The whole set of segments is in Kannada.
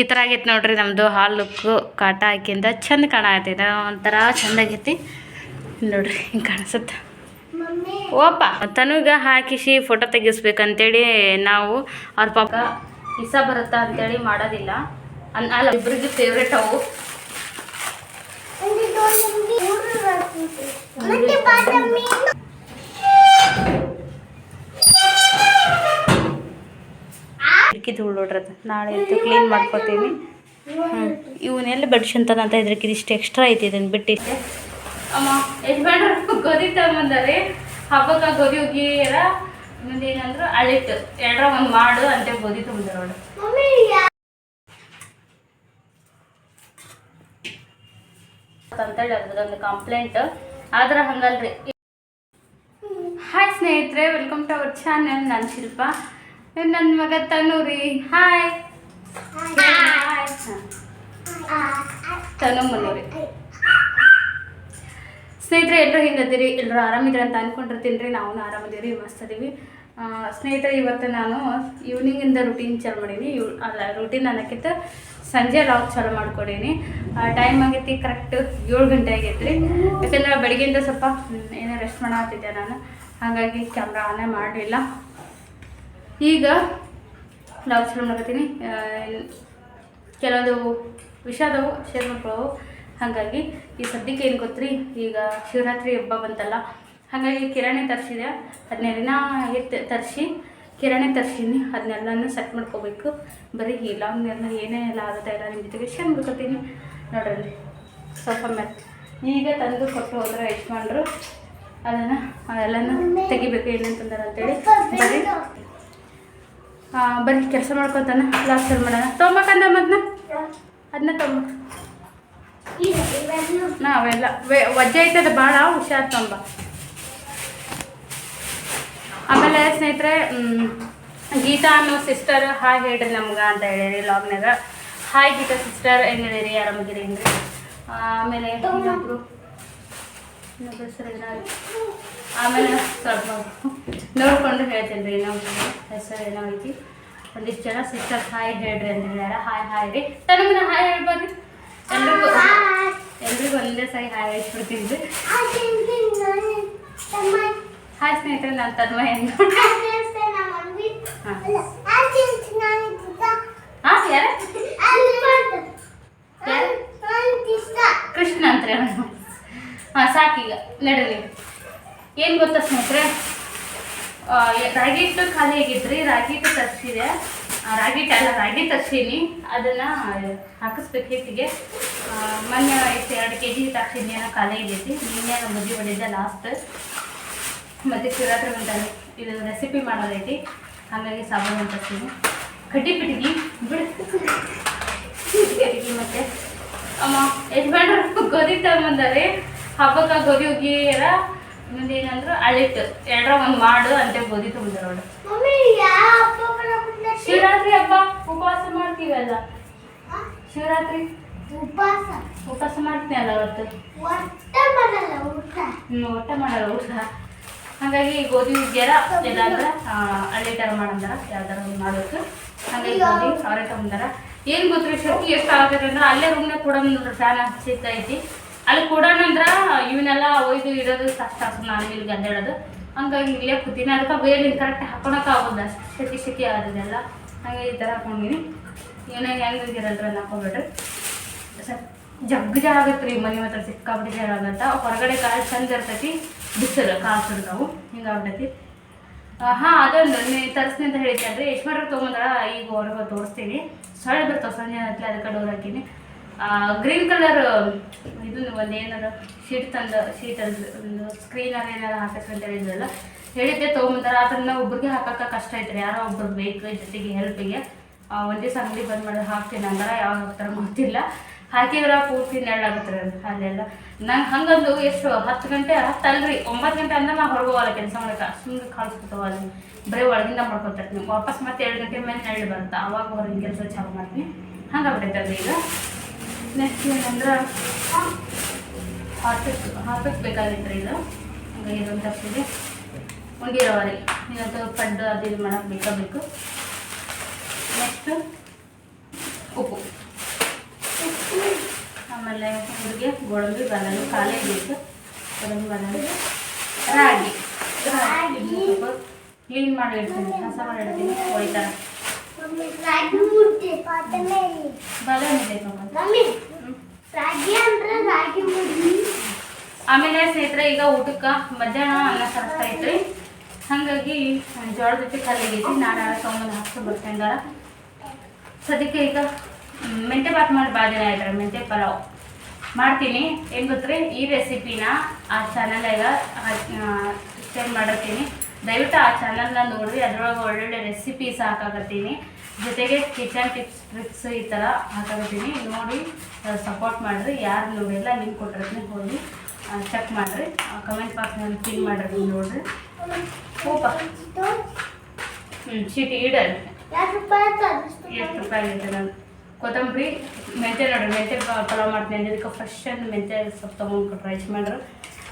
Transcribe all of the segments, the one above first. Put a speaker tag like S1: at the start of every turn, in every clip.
S1: ಈ ಥರ ಆಗೈತೆ ನೋಡ್ರಿ ನಮ್ಮದು ಹಾಲು ಲುಕ್ಕು ಕಾಟ ಹಾಕಿಂದ ಚಂದ ಕಾಣತೈತೆ ಒಂಥರ ಚಂದ ಆಗೈತಿ. ನೋಡ್ರಿ, ಹಿಂಗೆ ಕಾಣಿಸುತ್ತೆ. ಓಪ, ತನುಗ ಹಾಕಿಸಿ ಫೋಟೋ ತೆಗಿಸ್ಬೇಕಂತೇಳಿ ನಾವು ಅವ್ರ ಪಾಪ ಇಸ ಬರುತ್ತಾ ಅಂತೇಳಿ ಮಾಡೋದಿಲ್ಲ. ಅನ್ ಅಲ್ಲ ಇಬ್ಬರಿಗೆ ಫೇವ್ರೇಟ್ ಅವು. ಕಿಟಕಿ ಧೂಳು ನೋಡ್ರದ. ನಾಳೆ ಅಂತೂ ಕ್ಲೀನ್ ಮಾಡ್ಕೊತೀನಿ. ಹ್ಞೂ ಇವನ್ನೆಲ್ಲ ಬಡ್ಸಂತಾನ ಅಂತ ಇದ್ರಕ್ಕೆ ಇದಿಷ್ಟು ಎಕ್ಸ್ಟ್ರಾ ಐತಿ ಇದನ್ನು ಬಿಟ್ಟಿದ್ದೆ ಅಮ್ಮ ಯಜಮಾನ್ರು ಗೋಧಿ ತಗೊಂಬಂದರೆ. ಹಬ್ಬಕ್ಕ ಗೋಧಿ ಹೋಗಿರ ಮುಂದೆ ಏನಂದ್ರು ಅಳಿಟ್ಟು ಎರಡರ ಒಂದು ಮಾಡು ಅಂತ ಗೋಧಿ ತಗೊಂಡ್ರು ನೋಡು ಅಂತೇಳಿ ಅದ್ರದೊಂದು ಕಂಪ್ಲೇಂಟ್ ಆದ್ರೆ ಹಂಗಲ್ರಿ. ಹಾಯ್ ಸ್ನೇಹಿತರೆ ವೆಲ್ಕಮ್ ಟು ಅವರ್ ಚಾನೆಲ್ ನಾನು ಶಿಲ್ಪ. ನನ್ನ ಮಗ ತನೂರಿ. ಹಾಯ್ ಹಾಯ್ ತನು ಮನೋರಿ ಸ್ನೇಹಿತರೆ ಎಲ್ಲರೂ ಹಿಂಗದಿರಿ ಎಲ್ಲರೂ ಆರಾಮಿದ್ರೆ ಅಂತ ಅನ್ಕೊಂಡಿರ್ತೀನಿ ರೀ. ನಾವು ಆರಾಮದೀವಿ ಮಸ್ತ್ ಅದೀವಿ ಆ, ಸ್ನೇಹಿತರೆ ಇವತ್ತು ನಾನು ಈವ್ನಿಂಗಿಂದ ರುಟೀನ್ ಚಾಲು ಮಾಡೀನಿ. ಇವ್ ಅಲ್ಲ ರುಟೀನ್ ಅನ್ನೋಕ್ಕಿಂತ ಸಂಜೆ ಲಾಗ್ ಚಾಲು ಮಾಡ್ಕೊಡೀನಿ. ಟೈಮ್ ಆಗೈತಿ ಕರೆಕ್ಟ್ ಏಳು ಗಂಟೆ ಆಗೈತೆ ರೀ ಯಾಕಂದ್ರೆ ಬೆಳಗ್ಗೆಯಿಂದ ಸ್ವಲ್ಪ ಏನೋ ರೆಸ್ಟ್ ಮಾಡತ್ತಿದ್ದೆ ನಾನು. ಹಾಗಾಗಿ ಕ್ಯಾಮ್ರಾ ಆನೇ ಮಾಡಲಿಲ್ಲ. ಈಗ ನಾವು ಶುರು ಮಾಡ್ಕೊತೀನಿ. ಕೆಲವೊಂದು ವಿಷಾದವು ಶೇರ್ ಮಾಡ್ಕೊಳ್ಳೋವು ಹಾಗಾಗಿ ಈ ಸದ್ಯಕ್ಕೆ ಏನು ಗೊತ್ತ್ರಿ? ಈಗ ಶಿವರಾತ್ರಿ ಹಬ್ಬ ಬಂತಲ್ಲ, ಹಾಗಾಗಿ ಕಿರಾಣಿ ತರಿಸಿದೆ ಅದನ್ನೆಲ್ಲ ಎತ್ತು ತರಿಸಿ, ಕಿರಾಣಿ ತರಿಸೀನಿ ಅದನ್ನೆಲ್ಲನೂ ಸೆಟ್ ಮಾಡ್ಕೋಬೇಕು. ಬರೀ ಈ ಲಾಂಗ್ನೆಲ್ಲ ಎಲ್ಲ ಆಗುತ್ತೆ ಎಲ್ಲ ನಿಮ್ಮ ಜೊತೆಗೆ ಶೇರ್ ಮಾಡ್ಕೊತೀನಿ. ನೋಡ್ರಿ, ಸ್ವಲ್ಪ ಮೆತ್ ಈಗ ತಂದು ಕೊಟ್ಟು ಹೋದ್ರೆ ಯಜಮಾನ್ರು ಅದನ್ನು, ಅದೆಲ್ಲನೂ ತೆಗಿಬೇಕು ಏನಂತಂದಾರ ಅಂತೇಳಿ. ಬರೀ ಬನ್ನಿ ಕೆಲಸ ಮಾಡ್ಕೊತಾನ ಲಾಸ್ಟ್ ಮಾಡೋಣ. ತೊಗೊಂಬಕಂದ ಮದ್ನ ಅದನ್ನ ತೊಗೊಂಬ. ನಾ ಅವೆಲ್ಲ ವಜ್ಜೆ ಐತದ ಭಾಳ ಹುಷಾರ್ ತೊಂಬ ಆಮೇಲೆ ಸ್ನೇಹಿತರೆ ಗೀತಾ ಅನ್ನೋ ಸಿಸ್ಟರ್ ಹಾಯ್ ಹೇಳ್ರಿ ನಮ್ಗೆ ಅಂತ ಹೇಳಿರಿ ಲಾಗ್ನಾಗ ಹಾಯ್ ಗೀತಾ ಸಿಸ್ಟರ್ ಹೆಂಗಿದ್ದೀರಿ ಆರಾಮಾಗಿರಿ ಏನ್ರಿ? ಆಮೇಲೆ ಇನ್ನೊಬ್ರು. ಇನ್ನೊಬ್ರು ಹೆಸರು ಆಮೇಲೆ ಸ್ವಲ್ಪ ನೋಡ್ಕೊಂಡು ಹೇಳ್ತೀನಿ ರೀ ಇನ್ನೊಬ್ರು ಹೆಸರು ಏನೋ ಐತಿ. ಒಂದಿಷ್ಟು ಜನ ಸಿಸ್ಟರ್ ಹಾಯ್ ಹೇಳ್ರಿ ಅಂದಿದ್ದಾರೆ ಹಾಯ್ ಹಾಯ್ ರೀ. ತನಗಿನ ಹಾಯ್ ಹೇಳ್ಬಾರ್ರಿ ಎಲ್ರಿಗೂ ಎಲ್ರಿಗೂ ಒಂದೇ ಸಾರಿ ಹಾಯ್ ಹೇಳ್ಬಿಡ್ತೀನಿ ಹಾಯ್ ಸ್ನೇಹಿತರೆ ನಾನು ತನ್ಮ ಹಾಂ. ಯಾರ? ಕೃಷ್ಣ ಅಂತ ಹಾಂ ಸಾಕೀಗ. ನಡೀಲಿ ಏನು ಗೊತ್ತಾ ಸ್ನೇಹಿತರೆ? ರಾಗಿ ಹಿಟ್ಟು ಖಾಲಿ ಆಗಿದ್ರಿ, ರಾಗಿ ಹಿಟ್ಟು ತರಿಸಿದೆ ರಾಗಿ ಅಲ್ಲ, ರಾಗಿ ತರಿಸೀನಿ ಅದನ್ನು ಹಾಕಿಸ್ಬೇಕು ಹಿಟ್ಟಿಗೆ. ಮೊನ್ನೆ ಇಷ್ಟು ಎರಡು ಕೆ ಜಿ ಹಿಟ್ಟು ಹಾಕ್ಸಿದ್ನಿ ಏನೋ ಖಾಲಿ ಆಗೈತಿ. ನಿನ್ನೆ ಮುದ್ದೆ ಹೊಡಿದ್ದೆ ಲಾಸ್ಟ್ ಮತ್ತು ಶಿವರಾತ್ರಿ ಬಂದಲ್ಲಿ ಇದು ರೆಸಿಪಿ ಮಾಡೋದೈತಿ. ಹಾಗಾಗಿ ಸಾಬೂನು ತರ್ತೀನಿ ಕಡ್ಡಿ ಪಿಟಿಗಿ ಬಿಡಿಗಿ ಮತ್ತು. ಅಮ್ಮ, ಯಜಮಾನ್ರು ಗೋಧಿ ತಗೊಂಬಂದಾರೆ. ಹಬ್ಬಕ್ಕೆ ಗೋಧಿ ಹೋಗಿರ. ಮುಂದೆ ಏನಂದ್ರೆ ಅಳಿಟ್ಟು ಎರಡರ ಒಂದು ಮಾಡು ಅಂತ ಗೋಧಿ ತಗೊಂಡ್ರು ನೋಡು. ಶಿವರಾತ್ರಿ ಹಬ್ಬ. ಉಪವಾಸ ಮಾಡ್ತೀವಲ್ಲ? ಶಿವರಾತ್ರಿ? ಉಪವಾಸ. ಮಾಡ್ತೀನಿ ಅಲ್ಲ ಅವತ್ತು. ಹ್ಞೂ ಊಟ. ಮಾಡಲ್ಲ ಊಟ. ಹಾಗಾಗಿ ಗೋಧಿ ಉದ್ಯಾರ ಇಲ್ಲಾಂದ್ರೆ ಥರ ಮಾಡಂದಾರ. ಯಾವ್ದಾರ ಒಂದು ಮಾಡಬೇಕು. ಹಾಗಾಗಿ ಗೋಧಿ ಅವರೇ ತಗೊಂಡಾರ ಏನು ಗೊತ್ತಿರೋ ಶಕ್ತಿ ಎಷ್ಟು ಆಗತ್ತೆ ಅಂದ್ರೆ ಅಲ್ಲೇ ರೂಮ್ನಾಗ ಕೂಡ ಫ್ಯಾನ್ ಹಚ್ಚೈತಿ ಅಲ್ಲಿ ಕೊಡೋಣಂದ್ರ ಇವನ್ನೆಲ್ಲ ಒಯ್ದು ಇಡೋದು ಕಷ್ಟ ನಾನು ಇಲ್ಲಿ ಗಂಡಾಡೋದು ಹಂಗಾಗಿ ಇಲ್ಲೇ ಕೂತೀನಿ. ಅದಕ್ಕೆ ಬೇರೆ ಕರೆಕ್ಟ್ ಹಾಕೊಳಕ್ಕೆ ಆಗೋದು ಸೆಕೆ ಸೆಕೆ ಆಗೋದೆಲ್ಲ ಹಾಗೆ ಈ ಥರ ಹಾಕೊಂಡಿನಿ. ಇವನಾಗ ಹೆಂಗೆ ಇರಲ್ರಿ ಹಾಕೋಬೇಡ್ರಿ. ಸರ್ ಜಗ್ ಜಾಗ ಆಗತ್ತೆ ರೀ ಮನೆ ಹತ್ರ ಸಿಕ್ಕಾಬಿಟ್ಟು ಹೇಳೋದಂತ ಹೊರಗಡೆ ಕಾಲು ಚಂದ ಇರ್ತೈತಿ. ಬಿಸಿಲು, ಕಾಲು ಹಿಂಗೆ ಆಗ್ಬಿಟ್ಟೈತಿ ಹಾಂ, ಅದೊಂದು ನೀವು ತರಿಸ್ತೀನಿ ಅಂತ ಹೇಳಿದ್ದೆ ಎಷ್ಟು ಮಾಡ್ರೆ ತೊಗೊಂಡ್ರ ಈಗ ಹೊರಗೆ ತೋರಿಸ್ತೀನಿ. ಸೊಳ್ಳೆ ಬರ್ತಾವೆ ಸಂಜೆ ಅದಕ್ಕೆ ಡೋರ್ ಹಾಕೀನಿ. ಗ್ರೀನ್ ಕಲರ್ ಇದು ಒಂದು ಶೀಟ್ ತಂದು ಶೀಟ್ ಒಂದು ಸ್ಕ್ರೀನರ್ ಏನಾರು ಹಾಕಕ್ಕೆ ಅಂತ ಹೇಳಿದ್ರಲ್ಲ ಹೇಳಿದ್ದೆ ತೊಗೊಂಬಂದಾರ ಅದನ್ನ ಒಬ್ರಿಗೆ ಹಾಕಕ್ಕೆ ಕಷ್ಟ ಐತ್ರಿ. ಯಾರೋ ಒಬ್ರು ಬೇಕು ಜೊತೆಗೆ ಹೆಲ್ಪಿಗೆ ಒಂದು ದಿವಸ ಅಂಗಡಿ ಬಂದ್ ಮಾಡಿ ಹಾಕ್ತೀನಿ ಅಂದ್ರೆ, ಯಾವಾಗ ಹಾಕ್ತಾರ ಗೊತ್ತಿಲ್ಲ ಹಾಕಿದ್ರೆ ಪೂರ್ತಿ ನೆರಳಾಗುತ್ತೆ ಅಲ್ಲೆಲ್ಲ. ನಂಗೆ ಹಂಗಂದು ಎಷ್ಟು, ಹತ್ತು ಗಂಟೆ, ಹತ್ತು ಅಲ್ರಿ, ಒಂಬತ್ತು ಗಂಟೆ ಅಂದ್ರೆ ನಾ ಹೊರಗೆ ಹೋಗಲ್ಲ ಕೆಲಸ ಮಾಡಕ್ಕೆ. ಸುಮ್ಮನೆ ಕಾಣಿಸ್ಕೊತಾವ ಅಲ್ಲಿ ಬರೀ ಒಳಗಿಂದ ಮಾಡ್ಕೊತಾರೆ ವಾಪಸ್ ಮತ್ತೆ ಎರಡು ಗಂಟೆ ಮೇಲೆ ನೆರಳು ಬರುತ್ತೆ? ಅವಾಗ ಹೊರಗಿನ ಕೆಲಸ ಚಾಲು ಮಾಡ್ತೀನಿ. ಹಂಗಾಗ್ಬಿಟ್ಟೈತೆ ಈಗ. ನೆಕ್ಸ್ಟ್ ಏನಂದ್ರೆ ಹಾಫ್ ಹಾರ್ಪಿಕ್ ಬೇಕಾಗಿತ್ತು ರೀ ಇದು. ಹಂಗಾಗಿ ಇದೊಂದು ತರಿಸಿದೆ ಉಂಡಿರವ ರೀ ಇವತ್ತು ಪಡ್ಡು ಅದು ಇದು ಮಾಡೋಕ್ಕೆ ಬೇಕಾಗಬೇಕು. ನೆಕ್ಸ್ಟ್ ಉಪ್ಪು. ಆಮೇಲೆ ಹುಡುಗಿ, ಗೋಡಂಬಿ ಬಾದಾಮಿ ಕಾಲೇ ಬೇಕು. ಗೋಡಂಬಿ ಬಾದಾಮಿ ರಾಗಿ. ರಾಗಿ. ಕ್ಲೀನ್ ಮಾಡಿ ಇಡ್ತೀನಿ. ಕಸ ಮಾಡಿ ಇಡ್ತೀನಿ. ಒಯ್ತಾರ ಆಮೇಲೆ ಸ್ನೇಹಿತರೆ ಈಗ ಊಟಕ್ಕೆ ಮಧ್ಯಾಹ್ನ ಅನ್ನ ಸಾರಿಸ್ತಾ ರೀ ಹಾಗಾಗಿ ಜೋಳದ ಜೊತೆ ಕಲಿಗೈತಿ ನಾನು ನಾಳೆ ತೊಗೊಂಬಂದು ಬರ್ತೇನೆ ಸದ್ಯಕ್ಕೆ ಈಗ ಮೆಂತೆ ಬಾತ್ ಮಾಡಿ ಭಾಳ ದಿನ ಆಯ್ತಾರೆ ಮೆಂತೆ ಪಲಾವ್. ಮಾಡ್ತೀನಿ. ಏನು ಗೊತ್ತ್ರಿ? ಈ ರೆಸಿಪಿನ ಆ ಚಾನಲಾಗ ಶೇರ್ ಮಾಡಿರ್ತೀನಿ. ದಯವಿಟ್ಟು ಆ ಚಾನಲ್ನ ನೋಡ್ರಿ. ಅದರೊಳಗೆ ಒಳ್ಳೊಳ್ಳೆ ರೆಸಿಪೀಸ್ ಹಾಕಾಕತ್ತೀನಿ ಜೊತೆಗೆ ಕಿಚನ್ ಟಿಪ್ಸ್ ಟ್ರಿಕ್ಸ್ ಈ ಥರ ಹಾಕೊಂಡಿದ್ದೀನಿ ನೋಡಿ ಸಪೋರ್ಟ್ ಮಾಡಿರಿ ಯಾರು ನೋಡಿಲ್ಲ ಲಿಂಕ್ ಕೊಟ್ಟಿರ್ತೀನಿ ಹೋಗಿ ಚೆಕ್ ಮಾಡಿರಿ. ಕಮೆಂಟ್ ಬಾಕ್ಸ್ನಲ್ಲಿ ಪಿನ್ ಮಾಡಿರಿ ನೋಡಿರಿ. ಹ್ಞೂ ಚೀಟಿ
S2: ಇಡಲ್
S1: ಎಷ್ಟು ರೂಪಾಯಿ ಆಗಿದೆ ನಾನು ಕೊತ್ತಂಬರಿ, ಮೆಂತ್ಯ ನೋಡ್ರಿ ಮೆಂತೆ ಪಲಾವ್ ಮಾಡ್ತೀನಿ ಅಂದಿದ್ದಕ್ಕೆ ಫ್ರೆಶ್ ಮೆಂತೆ ಸ್ವಲ್ಪ ತೊಗೊಂಡು ರೈಸ್ ಮಾಡ್ರು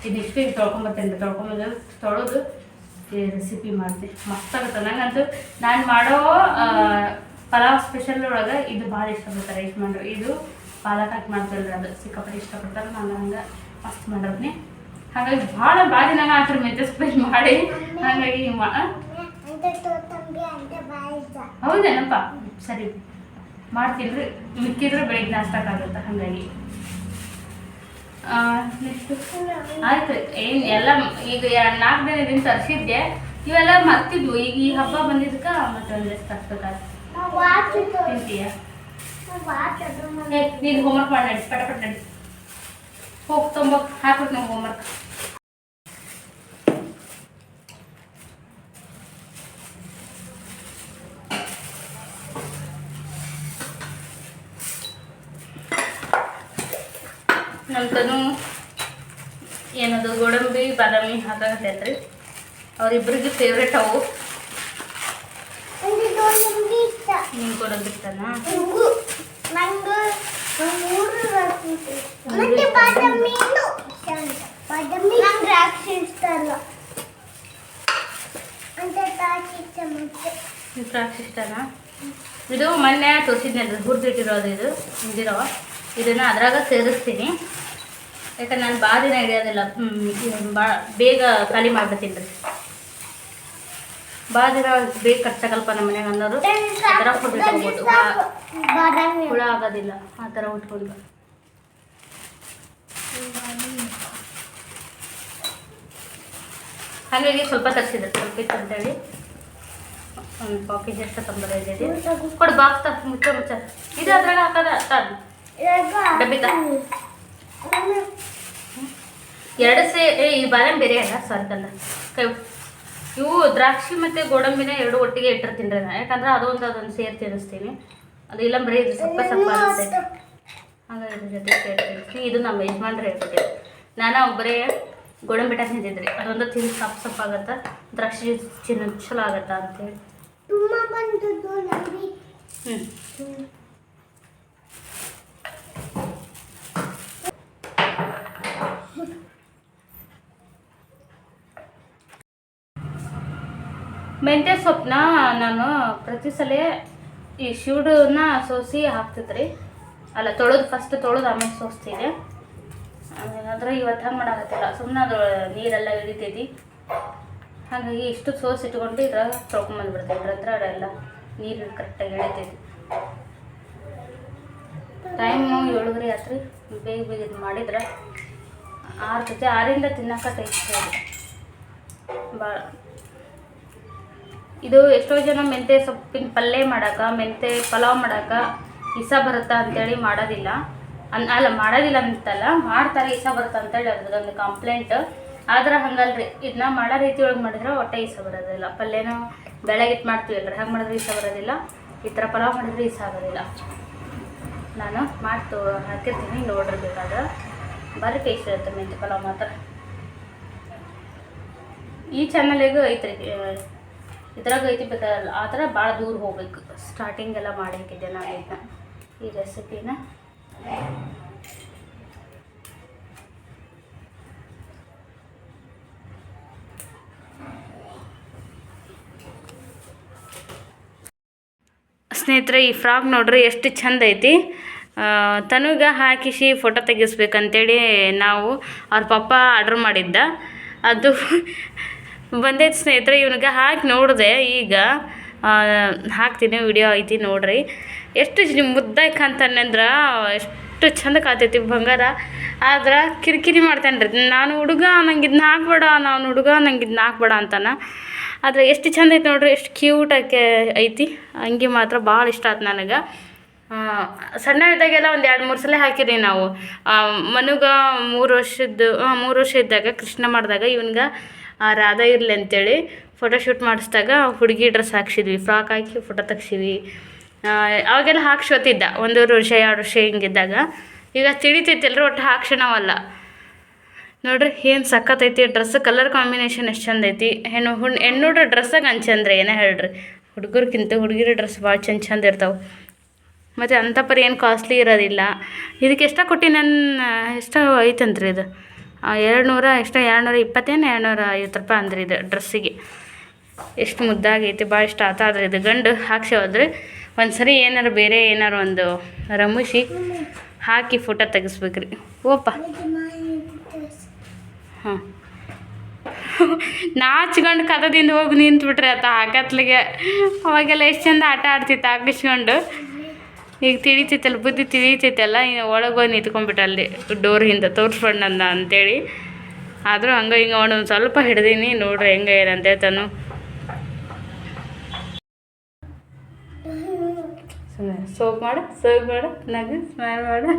S1: ಇದಿಷ್ಟು ಹಿಂಗೆ ತೊಳ್ಕೊಂಬತ್ತೇನೆ ತೊಳ್ಕೊಂಬಂದು ತೊಳೆದು ರೆಸಿಪಿ ಮಾಡ್ತೀನಿ ಮಸ್ತಾಗುತ್ತೆ ನನಗಂತೂ ನಾನು ಮಾಡೋ ಪಲಾವ್ ಸ್ಪೆಷಲ್ ಒಳಗೆ ಇದು ಭಾಳ ಇಷ್ಟಪಡ್ತಾರೆ ರೈಸ್ ಮಾಡ್ರು ಇದು ಪಾಲಕ್ ಹಾಕಿ ಮಾಡ್ತಾರಲ್ಲ ಅದು. ಸಿಕ್ಕಾಪಟ್ಟೆ ಇಷ್ಟಪಡ್ತಾರೆ. ನಾನು ಹಂಗೆ ಮಸ್ತ್ ಮಾಡಿರ್ತೀನಿ ಹಾಗಾಗಿ ಭಾಳ ಭಾಳ ದಿನ ಥರ ಮೆಂತ್ಯ ಸ್ಪೆಷಲ್ ಮಾಡಿ. ಹಾಗಾಗಿ ಹೌದೇನಪ್ಪ? ಸರಿ. ಮಾಡ್ತೀನ್ರಿ ಮಿಕ್ಕಿದ್ರೆ ಬೆಳಿಗ್ಗೆ ನಾಷ್ಟಕ್ಕಾಗುತ್ತೆ ಹಾಗಾಗಿ ಆಯ್ತು, ಏನು ಎಲ್ಲ, ಈಗ ಎರಡು ನಾಲ್ಕು ದಿನದಿಂದ ತರಿಸಿದ್ದೆ. ಇವೆಲ್ಲ ಮರ್ತಿದ್ವು. ಈಗ ಈ ಹಬ್ಬ ಬಂದಿದ್ದಕ್ಕ ಮತ್ತೆ ಒಂದಿಷ್ಟು ತರ್ಸ್ಬೇಕಾಯ್ತು
S2: ನಾವು ವಾಚಿತ್ತು
S1: ತಿಂತೀಯ ನೀನು ಹೋಮ್ವರ್ಕ್ ಮಾಡಿ ನಡಿ, ಪಟ ಪಟ ನಡಿ. ಹೋಗಿ ತುಂಬ ಹಾಕ್ಬಿಟ್ಟು ಹೋಮ್ವರ್ಕ್ ನಮ್ತನು ಏನದು ಗೋಡಂಬಿ ಬಾದಾಮಿ ಹಾಕಾಗತ್ತೈತ್ರಿ ಅವ್ರಿಬ್ರಿಗೆ ಫೇವ್ರೇಟ್ ಅವು. ನಿಂಗೆ ಗೋಡಂಬಿ
S2: ನಂಗೆ ದ್ರಾಕ್ಷಿ
S1: ಇಷ್ಟನಾ? ಇದು ಮೊನ್ನೆ ತೋರಿಸಿದ್ನಲ್ರಿ ಹುರಿದಿಟ್ಟಿರೋದು ಇದು ಇದಿರೋ ಇದನ್ನು ಅದ್ರಾಗ ಸೇರಿಸ್ತೀನಿ. ಯಾಕಂದ್ರೆ ನಾನು ಭಾಳ ದಿನ ಹಿಡಿಯೋದಿಲ್ಲ ಭಾಳ ಬೇಗ ಖಾಲಿ ಮಾಡ್ಬಿಡ್ತೀನಿ ರೀ ಭಾಳ ದಿನ ಬೇಗ ಕಟ್ಸಕಲ್ಪ ನಮ್ಮ ಮನ್ಯಾಗ ಅನ್ನೋರು. ಆ ಥರ ಹುಳ
S2: ಬಾದಾಮಿ
S1: ಹುಳ ಆಗೋದಿಲ್ಲ ಆ ಥರ ಉಟ್ಕೊಂಡು ಹಾಗಾಗಿ ಸ್ವಲ್ಪ ತರಿಸಿದ್ರೆ ಸ್ವಲ್ಪ ಇತ್ತು ಅಂತೇಳಿ. ಒಂದು ಪಾಕೆಟ್ ಎಷ್ಟು ಇದೆ ಕೊಡು ಬಾಕ್ಸ್ ಮುಚ್ಚ ಮುಚ್ಚ. ಇದು ಅದ್ರಾಗ ಹಾಕದ ತಾನು ಡಬ್ಬಿ ತ ಎರಡು ಸೇ ಏ ಈ ಬಾದಾಮಿ ಬೇರೆ ಅಲ್ಲ ಸಾರಿದಲ್ಲ ಕೈ ಇವು ದ್ರಾಕ್ಷಿ ಮತ್ತು ಗೋಡಂಬಿನ ಎರಡು ಒಟ್ಟಿಗೆ ಇಟ್ಟಿರ್ತೀನಿ ರೀ ನಾನು ಯಾಕಂದ್ರೆ ಅದೊಂದು ಅದೊಂದು ಸೇರಿ ತಿನ್ನಿಸ್ತೀನಿ ಅದು ಇಲ್ಲ ಬರೀ ಇದು ಸಪ್ಪ ಸಪ್ಪ ಆಗುತ್ತೆ ಹಾಗಾಗಿ ಇದ್ರ ಜೊತೆ ಸೇರಿ ತಿನ್ನಿಸ್ತೀನಿ ಇದು ನಮ್ಮ ಯಜಮಾನ್ರು ಹೇಳ್ಕೊಟ್ಟಿದ್ರು ನಾನು ಬರೀ ಗೋಡಂಬಿ ಟಾಕ್ ತಿಂತಿದ್ರಿ ಅದೊಂದು ತಿಂದು ಸಪ್ಪ ಸಪ್ಪ ಆಗತ್ತೆ? ದ್ರಾಕ್ಷಿ ಚಿನ್ನ ಚಲೋ ಆಗತ್ತೆ ಅಂತೇಳಿ. ಹ್ಞೂ ಮೆಂತ್ಯ ಸೊಪ್ಪನ್ನ ನಾನು ಪ್ರತಿ ಸಲ ಈ ಶಿವಡನ್ನ ಸೋಸಿ ಹಾಕ್ತಿದ್ರಿ. ಅಲ್ಲ, ತೊಳೆದು ಫಸ್ಟ್ ತೊಳೆದು ಆಮೇಲೆ ಸೋಸ್ತೀನಿ. ಆಮೇಲೆ ಇವತ್ತು ಹಂಗೆ ಮಾಡಾಕತ್ತಿಲ್ಲ. ಸುಮ್ಮನೆ ಅದು ನೀರೆಲ್ಲ ಇಳಿತೈತಿ ಹಾಗಾಗಿ ಇಷ್ಟು ಸೋಸಿ ಇಟ್ಕೊಂಡು ಇದ್ರಾಗ ಇದ್ರ ಹತ್ರ ಅದೆಲ್ಲ ನೀರು ಕರೆಕ್ಟಾಗಿ ಹಿಡಿತೈತಿ ಟೈಮು ಏಳುಗ್ರಿ ಆತ್ರಿ. ಬೇಗ ಬೇಗ ಇದು ಮಾಡಿದ್ರೆ ಆರು ಜೊತೆ ಆರಿಂದ ತಿನ್ನಕ ಟೇಸ್ಟ್ ಭಾಳ ಇದು ಎಷ್ಟೋ ಜನ ಮೆಂತೆ ಸೊಪ್ಪಿನ ಪಲ್ಯ ಮಾಡೋಕೆ, ಮೆಂತೆ ಪಲಾವ್ ಮಾಡೋಕೆ ಇಸ ಬರುತ್ತಾ ಅಂತೇಳಿ ಮಾಡೋದಿಲ್ಲ. ಅನ್, ಅಲ್ಲ, ಮಾಡೋದಿಲ್ಲ ಅಂತಲ್ಲ, ಮಾಡ್ತಾರೆ ಇಸ ಬರುತ್ತಾ ಅಂತೇಳಿ ಅದ್ರದ್ದೊಂದು ಕಂಪ್ಲೇಂಟ್ ಆದ್ರೆ ಹಂಗಲ್ರಿ ಇದನ್ನ ಮಾಡೋ ರೀತಿ ಒಳಗೆ ಮಾಡಿದ್ರೆ ಹೊಟ್ಟೆ ಇಸ ಬರೋದಿಲ್ಲ. ಪಲ್ಯನ ಬೆಳಗ್ಗೆ ಮಾಡ್ತೀವಿ ಮಾಡ್ತೀವಲ್ರಿ, ಹಂಗೆ ಮಾಡಿದ್ರೆ ಇಸ ಬರೋದಿಲ್ಲ. ಈ ಥರ ಪಲಾವ್ ಮಾಡಿದ್ರೆ ಇಸ ಆಗೋದಿಲ್ಲ. ನಾನು ಮಾಡ್ತು, ಹಾಕಿರ್ತೀನಿ, ನೋಡ್ರಿ ಬೇಕಾದ್ರೆ. ಭಾರಿ ಟೇಸ್ಟ್ ಇರುತ್ತೆ ಮೆಂತೆ ಪಲಾವ್ ಮಾತ್ರ. ಈ ಚಾನಲಿಗೂ ಐತ್ರಿ ಇದ್ರಾಗ ಐತಿ ಬೇಕಲ್ಲ, ಆ ಥರ ಭಾಳ ದೂರ ಹೋಗ್ಬೇಕು. ಸ್ಟಾರ್ಟಿಂಗ್ ಎಲ್ಲ ಮಾಡಿ ಹಾಕಿದ್ದೆ ನಾನು ಇದನ್ನ ಈ ರೆಸಿಪಿನ ಸ್ನೇಹಿತರೆ, ಈ ಫ್ರಾಕ್ ನೋಡ್ರಿ ಎಷ್ಟು ಚಂದ ಐತಿ. ತನುಗ ಹಾಕಿಸಿ ಫೋಟೋ ತೆಗಿಸ್ಬೇಕಂತೇಳಿ ನಾವು ಅವ್ರ ಪಪ್ಪ ಆರ್ಡ್ರ್ ಮಾಡಿದ್ದ. ಅದು ಬಂದೈತೆ ಸ್ನೇಹಿತರೆ, ಇವನಿಗೆ ಹಾಕಿ ನೋಡಿದೆ ಈಗ. ಹಾಕ್ತೀನಿ ವಿಡಿಯೋ ಐತಿ ನೋಡ್ರಿ. ಎಷ್ಟು ಮುದ್ದಾಗಿ ಕಾಣ್ತಾನಂದ್ರೆ ಎಷ್ಟು ಚಂದ ಕಾತೈತಿ ಬಂಗಾರ. ಆದ್ರೆ ಕಿರಿಕಿರಿ ಮಾಡ್ತಾನೆ ರೀ, ನಾನು ಹುಡುಗ ನಂಗೆ ಇದನ್ನ ಹಾಕ್ಬೇಡ, ನಾನು ಹುಡುಗ ನಂಗೆ ಇದನ್ನ ಹಾಕ್ಬೇಡ ಅಂತಾನೆ. ಆದರೆ ಎಷ್ಟು ಚಂದ ಐತಿ ನೋಡ್ರಿ, ಎಷ್ಟು ಕ್ಯೂಟ್ ಆಕೆ ಐತಿ. ಅಂಗಿ ಮಾತ್ರ ಭಾಳ ಇಷ್ಟ ಆಯ್ತು ನನಗೆ. ಸಣ್ಣ ಇದ್ದಾಗೆಲ್ಲ ಒಂದು ಎರಡು ಮೂರು ಸಲ ಹಾಕಿರಿ ನಾವು. ಮನುಗ ಮೂರು ವರ್ಷದ್ದು ಮೂರು ವರ್ಷ ಇದ್ದಾಗ ಕೃಷ್ಣ ಮಾಡಿದಾಗ ಇವನ್ಗೆ ರಾಧಾ ಇರಲಿ ಅಂತೇಳಿ ಫೋಟೋಶೂಟ್ ಮಾಡಿಸ್ದಾಗ ಹುಡುಗಿ ಡ್ರೆಸ್ ಹಾಕ್ಸಿದ್ವಿ ಫ್ರಾಕ್ ಹಾಕಿ ಫೋಟೋ ತೆಗ್ಸಿವಿ. ಆ, ಅವಾಗೆಲ್ಲ ಹಾಕ್ಸೋತಿದ್ದ ಒಂದೂವರೆ ವರ್ಷ ಎರಡು ವರ್ಷ ಹಿಂಗಿದ್ದಾಗ. ಈಗ ತಿಳಿತೈತಿಲ್ರಿ ಒಟ್ಟು ಹಾಕ್ಸೋಣವಲ್ಲ ನೋಡ್ರಿ ಏನು ಸಖತ್ತೈತಿ ಡ್ರೆಸ್ ಕಲರ್ ಕಾಂಬಿನೇಷನ್ ಎಷ್ಟು ಚಂದ ಐತಿ. ಹೆಣ್ಣು ಹುಣ್ ಹೆಣ್ಣುಡ್ರ ಡ್ರೆಸ್ಸಾಗ ಅನ್ಚಂದ್ರೆ ಏನೇ ಹೇಳ್ರಿ. ಹುಡುಗರ್ಕಿಂತ ಹುಡುಗಿರ ಡ್ರೆಸ್ ಭಾಳ ಚಂದ ಚಂದ ಇರ್ತಾವೆ. ಮತ್ತು ಅಂಥ ಪರಿ ಏನು ಕಾಸ್ಟ್ಲಿ ಇರೋದಿಲ್ಲ. ಇದಕ್ಕೆ ಎಷ್ಟ ಕೊಟ್ಟು ನನ್ನ ಎಷ್ಟು ಐತಂತ್ರಿ ಇದು. ಎರಡು ನೂರ ಎಷ್ಟೋ ಎರಡು ನೂರ ಇಪ್ಪತ್ತೇನು ಎರಡು ನೂರ ಐವತ್ತು ರೂಪಾಯಿ ಅಂದ್ರೆ ಇದು ಡ್ರೆಸ್ಸಿಗೆ. ಎಷ್ಟು ಮುದ್ದಾಗೈತಿ, ಭಾಳ ಇಷ್ಟ ಆತ. ಆದ್ರೆ ಇದು ಗಂಡು ಹಾಕ್ಸಿ ಹೋದ್ರೆ ಒಂದು ಸರಿ ಏನಾರು ಬೇರೆ ಏನಾರು ಒಂದು ರಮಿಸಿ ಹಾಕಿ ಫೋಟೋ ತೆಗಿಸ್ಬೇಕ್ರಿ. ಓಪ ಹಾಂ ನಾಚ್ಕೊಂಡು ಕದದಿಂದ ಹೋಗಿ ನಿಂತ್ಬಿಟ್ರಿ ಆತ ಹಾಕತ್ಲಿಗೆ ಅವಾಗೆಲ್ಲ ಎಷ್ಟು ಚಂದ ಆಟ ಆಡ್ತಿತ್ತು ಹಾಕಿಸ್ಕೊಂಡು ಈಗ ತಿಳಿತೈತಲ್ಲ ಬುದ್ಧಿ ತಿಳಿತೈತಲ್ಲ ಒಳಗೆ ಹೋಗಿ ನಿಂತ್ಕೊಂಡ್ಬಿಟ್ಟ ಅಲ್ಲಿ ಡೋರ್ ಹಿಂದೆ ನನ್ನ ಅಂತೇಳಿ. ಆದರೂ ಹಂಗೆ ಹಿಂಗೆ ಒಂದು ಸ್ವಲ್ಪ ಹಿಡ್ದೀನಿ, ನೋಡ್ರಿ ಹೆಂಗೆ ಏನಂತ ಹೇಳ್ತಾನು. ಸುಮ್ಮನೆ ಸೋಪ್ ಮಾಡು ಸೋಪ್ ಮಾಡು, ನಗು ಸ್ಮೈಲ್ ಮಾಡು.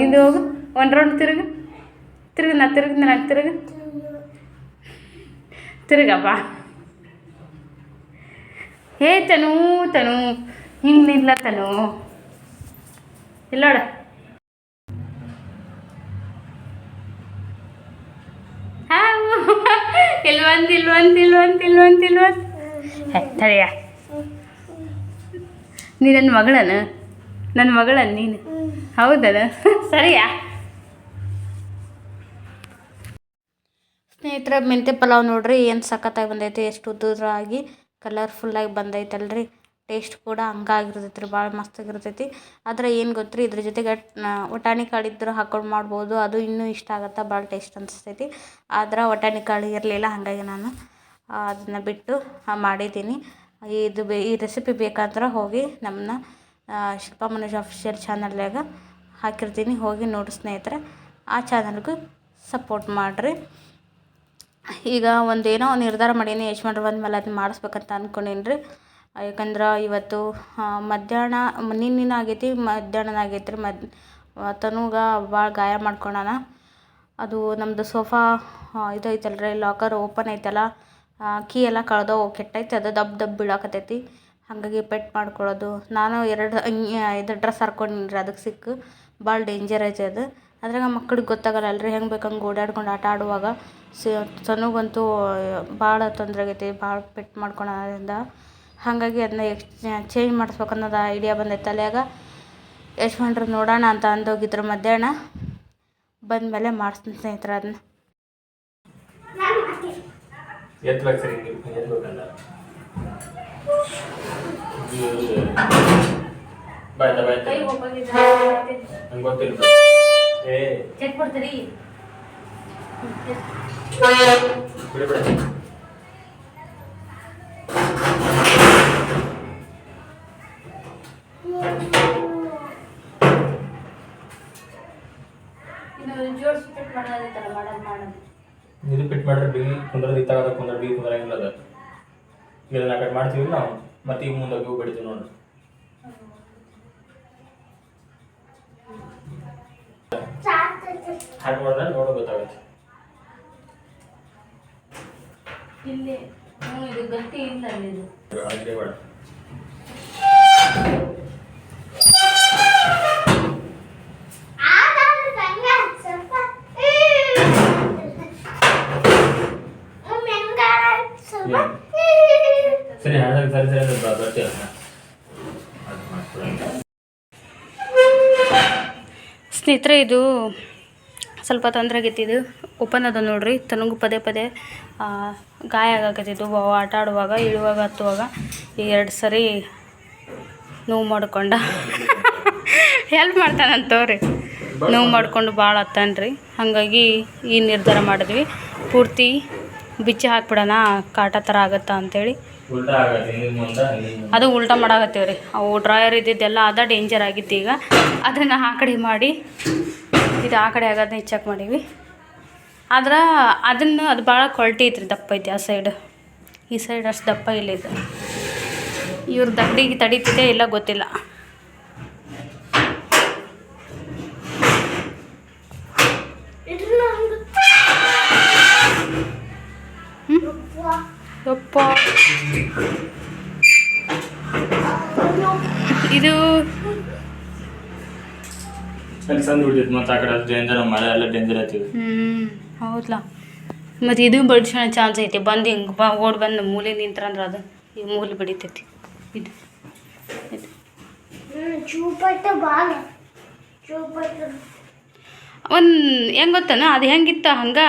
S1: ಹಿಂದೆ ಹೋಗು, ಒಂದು ರೌಂಡ್ ತಿರುಗು. ತಿರುಗು ನಾ ತಿರುಗು ನನಗೆ ತಿರುಗು. ತಿರುಗಪ್ಪ. ಹೇ ತನು ತನು ಹಿಂಗೆ ನಿಲ್ಲ ತನು. ಇಲ್ಲೋಡ. ಇಲ್ವಂತ ಇಲ್ವಂತ ಇಲ್ವಂತ ಇಲ್ವಂತ ಇಲ್ವಂತ. ಹೇ, ತಡೆಯ. ನೀ ನನ್ನ ಮಗಳನ? ನನ್ನ ಮಗಳನ್ ನೀನು? ಹೌದನ? ಸರಿಯಾ? ಸ್ನೇಹಿತರ, ಮೆಂತೆ ಪಲಾವ್ ನೋಡ್ರಿ, ಏನು ಸಖತ್ತಾಗಿ ಬಂದೈತೆ, ಎಷ್ಟು ಉದ್ದುದ್ರಾಗಿ ಕಲರ್ಫುಲ್ಲಾಗಿ ಬಂದೈತಲ್ರಿ. ಟೇಸ್ಟ್ ಕೂಡ ಹಂಗಾಗಿರ್ತೈತೆ ರೀ ಭಾಳ ಮಸ್ತಾಗಿರ್ತೈತಿ. ಆದ್ರೆ ಏನು ಗೊತ್ತು ರೀ ಇದ್ರ ಜೊತೆಗೆ ಒಟಾಣಿ ಕಾಳು ಇದ್ರೆ ಹಾಕೊಂಡು ಮಾಡ್ಬೋದು. ಅದು ಇನ್ನೂ ಇಷ್ಟ ಆಗತ್ತೆ, ಭಾಳ ಟೇಸ್ಟ್ ಅನಿಸ್ತೈತಿ. ಆದ್ರೆ ವಟಾಣಿ ಕಾಳು ಇರಲಿಲ್ಲ, ಹಾಗಾಗಿ ನಾನು ಅದನ್ನು ಬಿಟ್ಟು ಮಾಡಿದ್ದೀನಿ. ಇದು ಬೇ, ಈ ರೆಸಿಪಿ ಬೇಕಂದ್ರೆ ಹೋಗಿ ನಮ್ಮನ್ನ ಶಿಲ್ಪಾ ಮನೋಜ್ ಅಫಿಷಿಯಲ್ ಚಾನಲ್ನಾಗ ಹಾಕಿರ್ತೀನಿ. ಹೋಗಿ ನೋಡಿ ಸ್ನೇಹಿತರೆ. ಆ ಚಾನಲ್ಗೂ ಸಪೋರ್ಟ್ ಮಾಡಿರಿ. ಈಗ ಒಂದೇನೋ ನಿರ್ಧಾರ ಮಾಡೀನಿ, ಯಜಮಾನ್ರು ಬಂದಮೇಲೆ ಅದನ್ನ ಮಾಡಿಸ್ಬೇಕಂತ ಅಂದ್ಕೊಂಡೀನಿ ರೀ ಯಾಕಂದ್ರೆ ಇವತ್ತು ಮಧ್ಯಾಹ್ನ, ನಿನ್ನಿನ ಆಗೈತಿ ಮಧ್ಯಾಹ್ನ ಆಗೈತೆ ರೀ ಮದ್, ತನೂಗ ಭಾಳ ಗಾಯ ಮಾಡ್ಕೊಂಡಾನ. ಅದು ನಮ್ಮದು ಸೋಫಾ ಇದು ರೀ ಲಾಕರ್ ಓಪನ್ ಐತಲ್ಲ ಕೀ ಎಲ್ಲ ಕಳೆದೋ ಕೆಟ್ಟೈತೆ, ಅದು ದಬ್ ದಬ್ ಬೀಳಾಕತ್ತೈತಿ. ಹಾಗಾಗಿ ಪೆಟ್ ಮಾಡ್ಕೊಳ್ಳೋದು. ನಾನು ಎರಡು ಇದು ಡ್ರೆಸ್ ಹರ್ಕೊಂಡಿನಿ ರೀ ಅದಕ್ಕೆ ಸಿಕ್ಕು. ಭಾಳ ಡೇಂಜರ್ ಐತೆ ಅದು. ಅದ್ರಾಗ ಮಕ್ಳಿಗೆ ಗೊತ್ತಾಗಲ್ಲ ಅಲ್ರಿ ಹೆಂಗೆ ಬೇಕಂಗೆ ಓಡಾಡ್ಕೊಂಡು ಆಟ ಆಡುವಾಗ ಸ ಭಾಳ ತೊಂದರೆ ಆಗೈತಿ, ಭಾಳ ಪೆಟ್ ಮಾಡ್ಕೊಳೋದ್ರಿಂದ. ಹಾಗಾಗಿ ಅದನ್ನ ಎಕ್ಸ್ ಚೇಂಜ್ ಮಾಡಿಸ್ಬೇಕು ಅನ್ನೋದು ಐಡಿಯಾ ಬಂದೈತೆ. ತಲೆಯಾಗ ಯಜಮಾನ್ರು ನೋಡೋಣ ಅಂತ ಅಂದೋಗಿದ್ರು ಮಧ್ಯಾಹ್ನ. ಬಂದಮೇಲೆ ಮಾಡಿಸ್ತೀನಿ ಸ್ನೇಹಿತರೆ ಅದನ್ನ
S3: ಬಾಯ್ತಾ ಬಾಯ್ತಾ? ಗೊತ್ತಿಲ್ಲ.
S1: ಚೆಕ್ ಕೊಡ್ತೀರಿ
S3: ಬಿಡಿ ಬಿಡಿ
S1: ಪೆಟ್
S3: ಇದು ಮಾಡಿದ್ರೆ ಕುಂದ್ರದ ಇತ್ತಾಗದ ಕುಂದ್ರ ಬಿ ಕುಂದ್ರಂಗಿಲ್ಲ ಅದು ಈಗ ನಾ ಕಟ್ ಮಾಡ್ತೀವಿ ನಾವು ಮತ್ತೆ ಈಗ ಮುಂದೆ ಹೋಗಿ ಬಿಡ್ತೀವಿ ನೋಡ್ರಿ. ಹಾಗೆ ಮಾಡಿದ್ರೆ ನೋಡೋ ಗೊತ್ತಾಗುತ್ತೆ.
S1: ಇಲ್ಲಿ ಇದು ಗಟ್ಟಿ ಇಲ್ಲ
S3: ಬೇಡ ಸರಿ ಹಣ್ಣಾಗಿ ಸರಿ ಸರಿ ಬರ್ತೀವಿ
S1: ಸ್ನೇಹಿತರೆ ಇದು ಸ್ವಲ್ಪ ತೊಂದರೆ ಆಗೈತಿ ಇದು ಓಪನ್ ಅದ ನೋಡ್ರಿ ತನಗೂ ಪದೇ ಪದೇ ಗಾಯ ಆಗಾಕತ್ತಿದ್ದು ಆಟ ಆಡುವಾಗ ಇಳುವಾಗ ಹತ್ತುವಾಗ ಈ ಎರಡು ಸರಿ ನೋವು ಮಾಡ್ಕೊಂಡ. ಹೆಲ್ಪ್ ಮಾಡ್ತಾನಂತವ್ರಿ ನೋವು ಮಾಡಿಕೊಂಡು ಭಾಳ ಹತ್ತಾನ್ರಿ ಹಾಗಾಗಿ ಈ ನಿರ್ಧಾರ ಮಾಡಿದ್ವಿ. ಪೂರ್ತಿ ಬಿಚ್ಚಿ ಹಾಕ್ಬಿಡೋಣ ಕಾಟ ಥರ ಆಗತ್ತಾ
S3: ಅಂಥೇಳಿ
S1: ಅದು ಉಲ್ಟಾ ಮಾಡಾಕತ್ತೀವ್ರಿ. ರೀ ಅವು ಡ್ರಾಯರ್ ಇದ್ದಿದ್ದೆಲ್ಲ ಅದ ಡೇಂಜರ್ ಆಗಿತ್ತು ಈಗ. ಅದನ್ನು ಆ ಕಡೆ ಮಾಡಿ ಇದು ಆ ಕಡೆ ಆಗೋದನ್ನ ಚೆಕ್ ಮಾಡೀವಿ. ಆದ್ರೆ ಅದನ್ನು ಅದು ಭಾಳ ಕ್ವಾಲಿಟಿ ಐತ್ರಿ ದಪ್ಪ ಐತಿ ಆ ಸೈಡ್ ಈ ಸೈಡ್ ಅಷ್ಟು ದಪ್ಪ ಇಲ್ಲ ಇದು. ಇವ್ರ ದಂಡಿಗೆ ತಡೀತಿದೆ ಇಲ್ಲ ಗೊತ್ತಿಲ್ಲ.
S2: ಇದು
S3: ಅಲ್ಲಿ ಬಿಡ್ತೈತಿ ಮತ್ತೆ ಆ ಕಡೆ ಡೇಂಜರ್ ಮಳೆ ಎಲ್ಲ ಡೇಂಜರ್
S1: ಹ್ಞೂ ಹೌದಲ್ಲ ಮತ್ತು ಇದು ಬಡ್ಸೋಣ ಚಾನ್ಸ್ ಐತಿ. ಬಂದು ಹಿಂಗೆ ಬಾ ಓಡ್ ಬಂದು ಮೂಲೆ ನಿಂತ್ರಂದ್ರೆ ಅದು ಈ ಮೂಲೆ ಬಡಿತೈತಿ. ಇದು. ಒಂದು ಹೆಂಗೆ ಗೊತ್ತನ? ಅದು ಹೆಂಗಿತ್ತ ಹಂಗೆ?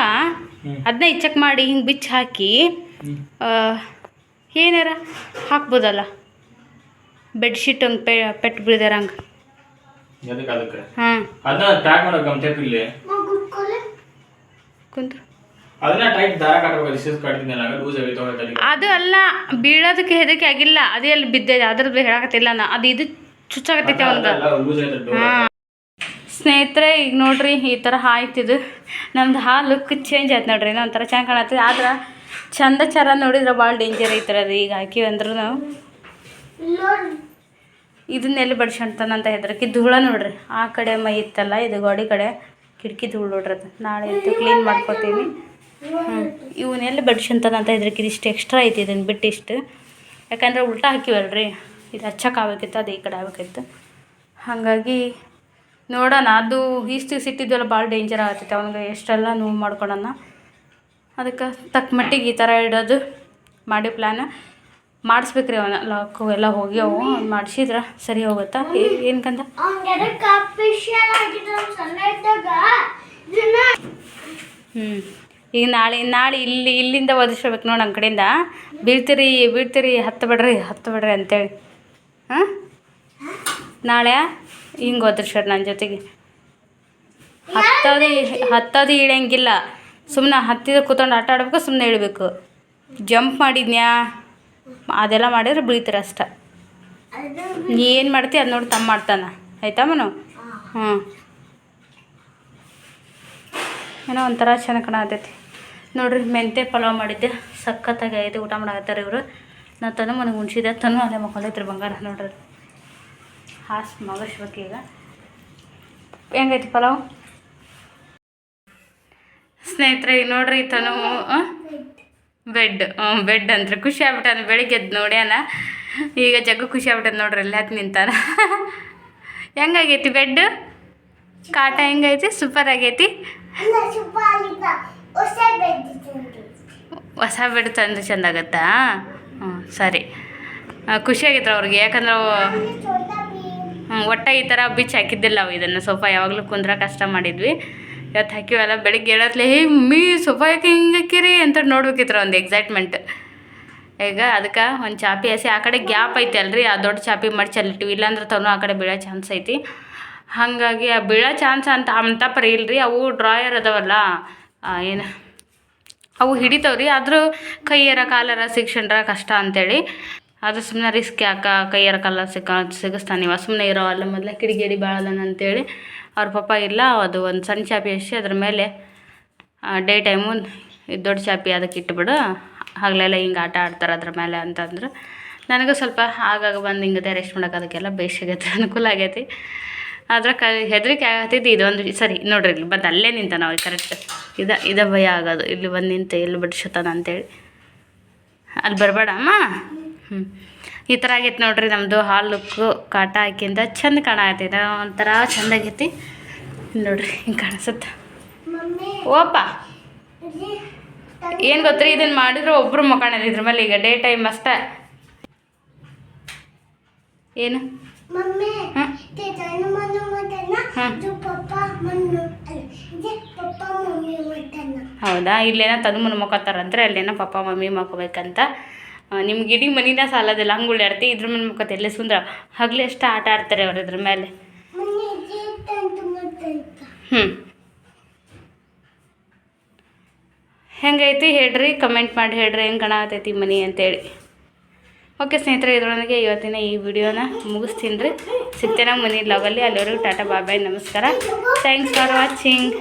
S1: ಅದನ್ನ ಚೆಕ್ ಮಾಡಿ ಹಿಂಗೆ ಬಿಚ್ಚಿ ಹಾಕಿ ಆ, ಏನಾರ ಹಾಕ್ಬೋದಲ್ಲ? ಬೆಡ್ಶೀಟ್ ಹಂಗೆ ಪೆ ಪೆಟ್ಟು ಬೀಳ್ದಾರ ಹಂಗೆ
S3: ಎದಕ್ಕೆ ಅದಕ್ಕೆ
S1: ಹಾಂ.
S3: ಅದನ್ನ ಟ್ಯಾಗ್ ಮಾಡೋ ಗಮ್ ಟೇಪ್ ಇಲ್ಲಿ.
S2: ಮಗುಡ್ಕೊಲೆ
S1: ಕುಂತ್ರು.
S3: ಅದನ್ನ ಟೈಟ್ ದಾರ ಕಟ್ಟಬೇಕು ರಿಸೀಸ್ ಕಟ್ತಿದ್ನಲ್ಲ ಲೂಸ್ ಆಗೈತೆ ಹೋಗತ್ತೆ
S1: ಅದು ಅಲ್ಲ ಬೀಳೋದಕ್ಕೆ ಹೆದಕ್ಕೆ ಆಗಿಲ್ಲ. ಅದೇ ಅಲ್ಲಿ ಬಿದ್ದಿದೆ ಅದ್ರದ್ದು ಹೇಳಕತ್ತಿಲ್ಲ ನಾ. ಅದು ಇದು ಚುಚ್ಚಾಕತ್ತೈತೆ ಹಾಂ. ಸ್ನೇಹಿತರೆ ಈಗ ನೋಡ್ರಿ ಈ ಥರ ಆಯ್ತಿದು ನಮ್ದು ಹಾ ಲುಕ್ ಚೇಂಜ್ ಆಯ್ತು ನೋಡ್ರಿ ಏನೋ ಒಂಥರ ಚೆನ್ನಾಗಿ ಕಾಣತ್ತೆ. ಆದ್ರೆ ಚಂದ ಚರ ನೋಡಿದ್ರೆ ಭಾಳ ಡೇಂಜರ್ ಐತ್ರಿ ಅದು. ಈಗ ಹಾಕಿವಿ ಅಂದ್ರೂ
S2: ನೋಡಿ
S1: ಇದನ್ನೆಲ್ಲಿ ಬಡ್ಸ್ಕೊಂತಾನಂತ ಹೆದರಿಕೆ ಧೂಳ ನೋಡ್ರಿ, ಆ ಕಡೆ ಮೈ ಇತ್ತಲ್ಲ, ಇದು ಗೋಡಿ ಕಡೆ, ಕಿಟಕಿ ಧೂಳು ನೋಡ್ರಿ ಅದು. ನಾಳೆ ಇತ್ತು ಕ್ಲೀನ್ ಮಾಡ್ಕೋತೀನಿ. ಹ್ಞೂ ಇವನ್ನೆಲ್ಲಿ ಬಡ್ಸ್ಕೊಂತಾನಂತ ಹೆದರಿಕೆ ಇದಿಷ್ಟು ಎಕ್ಸ್ಟ್ರಾ ಐತಿ ಇದನ್ನು ಬಿಟ್ಟು ಇಷ್ಟು. ಯಾಕಂದ್ರೆ ಉಲ್ಟಾ ಹಾಕಿವಲ್ರಿ, ಇದು ಹಚ್ಚಕ್ಕೆ ಆಗ್ಬೇಕಿತ್ತು, ಅದು ಈ ಕಡೆ ಆಗ್ಬೇಕಿತ್ತು. ಹಾಗಾಗಿ ನೋಡೋಣ, ಅದು ಇಷ್ಟು ಸಿಟ್ಟಿದ್ದೆಲ್ಲ ಭಾಳ ಡೇಂಜರ್ ಆಗತ್ತೈತೆ ಅವ್ನಿಗೆ ಎಷ್ಟೆಲ್ಲ ನೋವು ಮಾಡ್ಕೊಳೋಣ. ಅದಕ್ಕೆ ತಕ್ಕ ಮಟ್ಟಿಗೆ ಈ ಥರ ಇಡೋದು, ಮಾಡಿ ಪ್ಲ್ಯಾನ್ ಮಾಡಿಸ್ಬೇಕ್ರಿ ಅವನ ಲಾಕು ಎಲ್ಲ ಹೋಗಿ ಅವು ಮಾಡಿಸಿದ್ರೆ ಸರಿ ಹೋಗುತ್ತಾ? ಏನು ಕಂದ?
S2: ಅವ್ನಿಗೆ ಕಾಪಿಷಿಯಲ್ ಆಗಿದ್ದು ಅವ್ನು ಸಣ್ಣ
S1: ಹ್ಞೂ ಈಗ ನಾಳೆ ನಾಳೆ ಇಲ್ಲಿ ಇಲ್ಲಿಂದ ಒದಿಸ್ಬೇಕು ನೋಡಿ ನಮ್ಮ ಕಡೆಯಿಂದ. ಬೀಳ್ತೀರಿ ಬೀಳ್ತೀರಿ ಹತ್ತು ಬಿಡ್ರಿ ಹತ್ತು ಬಿಡ್ರಿ ಅಂತೇಳಿ. ಹಾಂ? ನಾಳೆ ಹಿಂಗೆ ಒದಿಸ್ರಿ ನನ್ನ ಜೊತೆಗೆ. ಹತ್ತೋದು ಹತ್ತೋದು ಇಳಿಯಂಗಿಲ್ಲ. ಸುಮ್ಮನೆ ಹತ್ತಿದ ಕೂತ್ಕೊಂಡು ಆಟ ಆಡ್ಬೇಕು ಸುಮ್ಮನೆ ಇಳಬೇಕು. ಜಂಪ್ ಮಾಡಿದ್ನ್ಯಾ? ಅದೆಲ್ಲ ಮಾಡಿದ್ರೆ ಬೀಳ್ತೀರ ಅಷ್ಟ. ಏನು ಮಾಡ್ತೀವಿ ಅದು ನೋಡಿ ತಮ್ಮ ಮಾಡ್ತಾನ. ಆಯ್ತಾ ಮನು? ಹ್ಞೂ ಏನೋ ಒಂಥರ ಚೆನ್ನಾಗಿ ಕಾಣತೈತಿ ನೋಡ್ರಿ ಮೆಂತೆ ಪಲಾವ್ ಮಾಡಿದ್ದೆ. ಸಖತ್ತಾಗಿ ಐತೆ ಊಟ ಮಾಡಾಕತ್ತಾರೆ ಇವರು. ನಾ ತನು ಮನೆಗೆ ಉಣ್ಸಿದೆ ತನು ಅಲ್ಲೇ ಮಕ್ಕಳೈತ್ರಿ ಬಂಗಾರ ನೋಡ್ರಿ. ಹಾಸ್ ಈಗ. ಹೆಂಗೈತಿ ಪಲಾವ್? ಸ್ನೇಹಿತರೆ ನೋಡ್ರಿ ತನು ಬೆಡ್ ಬೆಡ್ ಅಂದ್ರೆ ಖುಷಿ ಆಗ್ಬಿಟ್ಟಾನ ಬೆಳಿಗ್ಗೆ ಎದ್ದು ನೋಡ್ಯಾನ ಈಗ ಜಗ್ಗು ಖುಷಿ ಆಗ್ಬಿಟ್ಟದ ನೋಡ್ರಿ ಅಲ್ಲಿ ಹತ್ತು ನಿಂತಾನ. ಹೆಂಗಾಗೈತಿ ಬೆಡ್ ಕಾಟ ಹೆಂಗೈತಿ? ಸೂಪರ್ ಆಗೈತಿ?
S2: ಹೊಸ
S1: ಬೆಡ್ ತಂದು. ಚಂದ ಆಗತ್ತಾ ಹ್ಞೂ ಸರಿ. ಆ, ಖುಷಿ ಆಗೈತ್ರ ಅವ್ರಿಗೆ? ಯಾಕಂದ್ರೆ ಅವು ಹ್ಞೂ ಒಟ್ಟ ಈ ಥರ ಬಿಚ್ಚಿ ಹಾಕಿದ್ದಿಲ್ಲ ಅವು ಇದನ್ನು. ಸೋಫಾ ಯಾವಾಗಲೂ ಕುಂದ್ರ ಕಷ್ಟ ಮಾಡಿದ್ವಿ. ಇವತ್ತು ಹಾಕಿವಲ್ಲ ಬೆಳಿಗ್ಗೆ ಹೇಳತ್ಲೆ ಹೇ ಮಮ್ಮಿ ಸೋಫಾ ಯಾಕೆ ಹಿಂಗೆ ಹಾಕಿರಿ? ಅಂತ ನೋಡ್ಬೇಕಿತ್ರ ಒಂದು ಎಕ್ಸೈಟ್ಮೆಂಟ್ ಈಗ ಅದಕ್ಕೆ ಒಂದು ಚಾಪಿ ಹಸಿ, ಆ ಕಡೆ ಗ್ಯಾಪ್ ಐತೆ ಅಲ್ರಿ ಆ ದೊಡ್ಡ ಚಾಪಿ ಮಾಡಿ ಚೆಲ್ಲಿಟ್ಟಿವಿ ಇಲ್ಲಾಂದ್ರೆ ತನು ಆ ಕಡೆ ಬೀಳೋ ಚಾನ್ಸ್ ಐತಿ. ಹಾಗಾಗಿ ಆ ಬೀಳೋ ಚಾನ್ಸ್ ಅಂತ ಅಂತ ಪರಿ ಇಲ್ರಿ, ಅವು ಡ್ರಾಯರ್ ಅದಾವಲ್ಲ ಏನು, ಅವು ಹಿಡಿತಾವ್ರಿ. ಆದರೂ ಕೈಯರ ಕಾಲರ ಸಿಕ್ಸ್ಕೊಂಡ್ರ ಕಷ್ಟ ಅಂತೇಳಿ. ಅದು ಸುಮ್ಮನೆ ರಿಸ್ಕ್ ಯಾಕೆ ಕೈಯರ ಕಾಲ ಸಿಕ್ಕ ಸಿಗಿಸ್ತಾನೆ ಇವ. ಸುಮ್ಮನೆ ಇರೋ ಅಲ್ಲ ಮೊದಲೇ ಕಿಡಿಗೇಡಿ ಭಾಳದನ ಅಂತೇಳಿ. ಅವ್ರ ಪಾಪ ಇಲ್ಲ, ಅದು ಒಂದು ಸಣ್ಣ ಚಾಪಿ ಹಚ್ಚಿ ಅದ್ರ ಮೇಲೆ ಡೇ ಟೈಮು ದೊಡ್ಡ ಚಾಪಿ ಅದಕ್ಕೆ ಇಟ್ಬಿಡು, ಹಗಲೆಲ್ಲ ಹಿಂಗೆ ಆಟ ಆಡ್ತಾರೆ ಅದ್ರ ಮೇಲೆ ಅಂತಂದ್ರೆ. ನನಗೂ ಸ್ವಲ್ಪ ಆಗಾಗ ಬಂದು ಹಿಂಗತೆ ರೆಸ್ಟ್ ಮಾಡೋಕೆ ಅದಕ್ಕೆಲ್ಲ ಬೇಸಾಗೈತೆ ಅನುಕೂಲ ಆಗೈತಿ. ಆದ್ರೆ ಕ, ಹೆದರಿಕೆ ಆಗತ್ತಿದ್ದು ಇದೊಂದು ಸರಿ, ನೋಡ್ರಿ ಇಲ್ಲಿ ಬಂದು ಅಲ್ಲೇ ನಿಂತ ನಾವು ಕರೆಕ್ಟ್ ಇದ ಇದ ಭಯ ಆಗೋದು, ಇಲ್ಲಿ ಬಂದು ನಿಂತು ಎಲ್ಲಿ ಬಿಡ್ಸತಾನ ಅಂತೇಳಿ. ಅಲ್ಲಿ ಬರಬೇಡ, ಅಮ್ಮ. ಹ್ಞೂ ಈ ಥರ ಆಗೈತೆ ನೋಡ್ರಿ ನಮ್ಮದು ಹಾಲು ಲುಕ್ಕು ಕಾಟ ಹಾಕಿಂದ ಚಂದ ಕಾಣಾತೈತೆ. ಒಂಥರ ಚಂದಾಗೈತಿ ನೋಡ್ರಿ ಹಿಂಗೆ ಕಾಣಿಸುತ್ತೆ. ಓಪ. ಏನು ಗೊತ್ತ್ರಿ ಇದನ್ನು ಮಾಡಿದ್ರು ಒಬ್ಬರು ಮಕ್ಕಳಲ್ಲಿ ಇದ್ರ ಮೇಲೆ ಈಗ ಡೇ ಟೈಮ್ ಅಷ್ಟೇ. ಏನು? ಹೌದಾ? ಇಲ್ಲೇನೋ ತಂದು ಮುನ್ ಮಕ್ಕೋತಾರಂದ್ರೆ ಅಲ್ಲೇನೋ ಪಪ್ಪ ಮಮ್ಮಿ ಮಕ್ಕೋಬೇಕಂತ ನಿಮ್ಗೆ ಇಡೀ ಮನಿನ ಸಾಲದಿಲ್ಲ ಹಂಗೆ ಉಳ್ಯಾಡ್ತಿ ಇದ್ರ ಮೇಲೆ ಮುಖ ಎಲ್ಲ ಸುಂದರ. ಹಗಲು ಎಷ್ಟು ಆಟ ಆಡ್ತಾರೆ ಅವ್ರು ಇದ್ರ ಮೇಲೆ? ಹ್ಞೂ ಹೆಂಗೈತಿ ಹೇಳ್ರಿ? ಕಮೆಂಟ್ ಮಾಡಿ ಹೇಳ್ರಿ. ಹೆಂಗೆ ಕಾಣತೈತಿ ಮನಿ ಅಂತೇಳಿ. ಓಕೆ ಸ್ನೇಹಿತರೆ ಇದರೊಳಗೆ ಇವತ್ತಿನ ಈ ವಿಡಿಯೋನ ಮುಗಿಸ್ತೀನಿ ರೀ. ಸಿಗ್ತೇನೆ ಮನಿ ಲವಲ್ಲಿ. ಅಲ್ಲಿವರೆಗೂ ಟಾಟಾ ಬಾಯ್ ನಮಸ್ಕಾರ. Thanks for watching